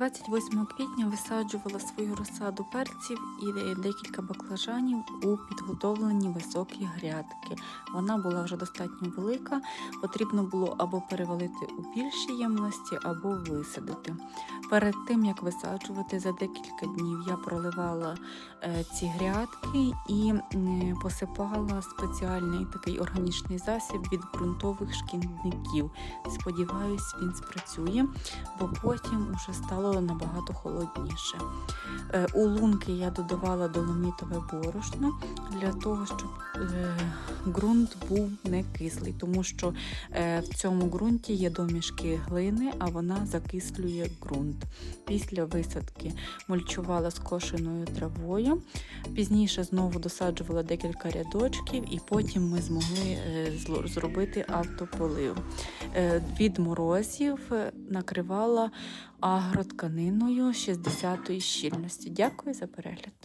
28 квітня висаджувала свою розсаду перців і декілька баклажанів у підготовлені високі грядки. Вона була вже достатньо велика, потрібно було або перевалити у більші ємності, або висадити. Перед тим як висаджувати за декілька днів я проливала е, ці грядки і посипала спеціальний такий органічний засіб від ґрунтових шкідників. Сподіваюсь, він спрацює, бо потім уже стало набагато холодніше. Е, У лунки я додавала доломітове борошно для того, щоб е, ґрунт був не кислий, тому що в цьому ґрунті є домішки глини, а вона закислює ґрунт. Після висадки мульчувала скошеною травою. Пізніше знову досаджувала декілька рядочків, і потім ми змогли е, зробити автополив. Е, Від морозів е, накривала агротканиною 60-ї щільності. Дякую за перегляд.